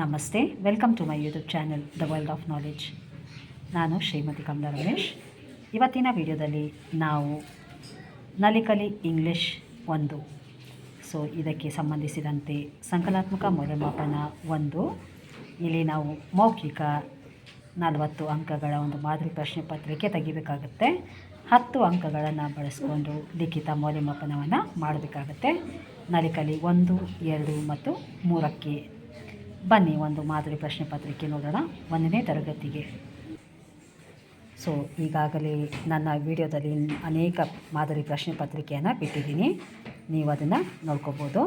ನಮಸ್ತೆ. Welcome to my YouTube channel the world of knowledge ನಾನು ಶ್ರೀಮತಿ ಕಮಲಾ ರಮೇಶ್. ಇವತ್ತಿನ ವಿಡಿಯೋದಲ್ಲಿ ನಾವು ನಲಿಕಲಿ ಇಂಗ್ಲಿಷ್ ಒಂದು. ಸೊ ಇದಕ್ಕೆ ಸಂಬಂಧಿಸಿದಂತೆ ಸಂಕಲಾತ್ಮಕ ಮೌಲ್ಯಮಾಪನ ಒಂದು. ಇಲ್ಲಿ ನಾವು ಮೌಖಿಕ ನಲವತ್ತು ಅಂಕಗಳ ಒಂದು ಮಾದರಿ ಪ್ರಶ್ನೆ ಪತ್ರಿಕೆ ತೆಗಿಬೇಕಾಗುತ್ತೆ. ಹತ್ತು ಅಂಕಗಳನ್ನು ಬಳಸ್ಕೊಂಡು ಲಿಖಿತ ಮೌಲ್ಯಮಾಪನವನ್ನು ಮಾಡಬೇಕಾಗತ್ತೆ. ನಲಿಕಲಿ ಒಂದು, ಎರಡು ಮತ್ತು ಮೂರಕ್ಕೆ ಬನ್ನಿ, ಒಂದು ಮಾದರಿ ಪ್ರಶ್ನೆ ಪತ್ರಿಕೆ ನೋಡೋಣ. ಒಂದನೇ ತರಗತಿಗೆ. ಸೊ ಈಗಾಗಲೇ ನನ್ನ ವಿಡಿಯೋದಲ್ಲಿ ಅನೇಕ ಮಾದರಿ ಪ್ರಶ್ನೆ ಪತ್ರಿಕೆಯನ್ನು ಬಿಟ್ಟಿದ್ದೀನಿ. ನೀವು ಅದನ್ನು ನೋಡ್ಕೋಬೋದು.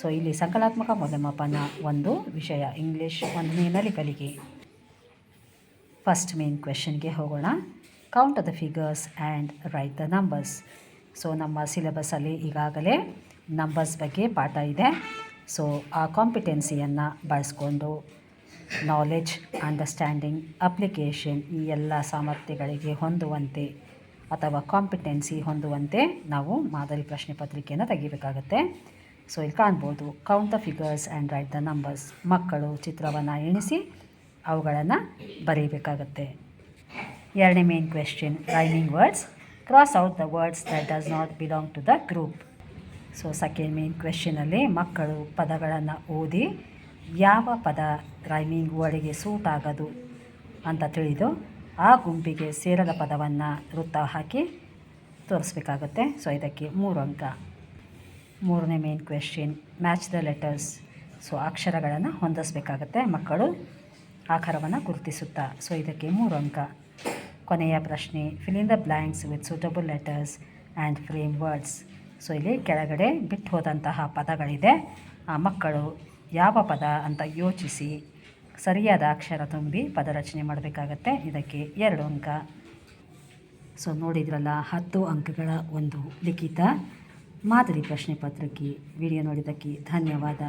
ಸೊ ಇಲ್ಲಿ ಸಂಕಲಾತ್ಮಕ ಮೌಲ್ಯಮಾಪನ ಒಂದು ವಿಷಯ ಇಂಗ್ಲೀಷ್ ಒಂದನೇ ನಲಿಕಲಿಗೆ ಫಸ್ಟ್ ಮೇನ್ ಕ್ವೆಶನ್ಗೆ ಹೋಗೋಣ. Count the figures and write the numbers so ನಮ್ಮ ಸಿಲೆಬಸ್ಸಲ್ಲಿ ಈಗಾಗಲೇ ನಂಬರ್ಸ್ ಬಗ್ಗೆ ಪಾಠ ಇದೆ. ಸೊ ಆ ಕಾಂಪಿಟೆನ್ಸಿಯನ್ನು ಬಳಸ್ಕೊಂಡು ನಾಲೆಜ್ ಅಂಡರ್ಸ್ಟ್ಯಾಂಡಿಂಗ್ ಅಪ್ಲಿಕೇಶನ್ ಈ ಎಲ್ಲ ಸಾಮರ್ಥ್ಯಗಳಿಗೆ ಹೊಂದುವಂತೆ ಅಥವಾ ಕಾಂಪಿಟೆನ್ಸಿ ಹೊಂದುವಂತೆ ನಾವು ಮಾದರಿ ಪ್ರಶ್ನೆ ಪತ್ರಿಕೆಯನ್ನು ತೆಗಿಬೇಕಾಗತ್ತೆ. ಸೊ ಇಲ್ಲಿ ಕಾಣ್ಬೋದು count the figures and write the numbers ಮಕ್ಕಳು ಚಿತ್ರವನ್ನು ಎಣಿಸಿ ಅವುಗಳನ್ನು ಬರೀಬೇಕಾಗತ್ತೆ. ಎರಡನೇ main question rhyming words cross out the words that does not belong to the group so second main ಕ್ವೆಶನಲ್ಲಿ ಮಕ್ಕಳು ಪದಗಳನ್ನು ಓದಿ ಯಾವ ಪದ ರೈಮಿಂಗ್ ವರ್ಡಿಗೆ ಸೂಟ್ ಆಗೋದು ಅಂತ ತಿಳಿದು ಆ ಗುಂಪಿಗೆ ಸೇರದ ಪದವನ್ನು ವೃತ್ತ ಹಾಕಿ ತೋರಿಸ್ಬೇಕಾಗುತ್ತೆ. ಸೊ ಇದಕ್ಕೆ ಮೂರು ಅಂಕ. ಮೂರನೇ main question match the letters so ಅಕ್ಷರಗಳನ್ನು ಹೊಂದಿಸ್ಬೇಕಾಗತ್ತೆ ಮಕ್ಕಳು ಆಕಾರವನ್ನು ಗುರುತಿಸುತ್ತಾ. ಸೊ ಇದಕ್ಕೆ ಮೂರು ಅಂಕ. ಕೊನೆಯ ಪ್ರಶ್ನೆ fill in the blanks with suitable letters and frame words so ಇಲ್ಲಿ ಕೆಳಗಡೆ ಬಿಟ್ಟು ಹೋದಂತಹ ಪದಗಳಿದೆ. ಆ ಮಕ್ಕಳು ಯಾವ ಪದ ಅಂತ ಯೋಚಿಸಿ ಸರಿಯಾದ ಅಕ್ಷರ ತುಂಬಿ ಪದ ರಚನೆ ಮಾಡಬೇಕಾಗತ್ತೆ. ಇದಕ್ಕೆ ಎರಡು ಅಂಕ. ಸೊ ನೋಡಿದ್ರಲ್ಲ, ಹತ್ತು ಅಂಕಗಳ ಒಂದು ಲಿಖಿತ ಮಾದರಿ ಪ್ರಶ್ನೆ ಪತ್ರಿಕೆ. ವಿಡಿಯೋ ನೋಡಿದ್ದಕ್ಕೆ ಧನ್ಯವಾದ.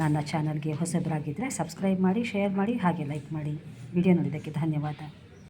ನನ್ನ ಚಾನಲ್ಗೆ ಹೊಸಬರಾಗಿದ್ದರೆ ಸಬ್ಸ್ಕ್ರೈಬ್ ಮಾಡಿ, ಶೇರ್ ಮಾಡಿ, ಹಾಗೆ ಲೈಕ್ ಮಾಡಿ. ವಿಡಿಯೋ ನೋಡಿದ್ದಕ್ಕೆ ಧನ್ಯವಾದ.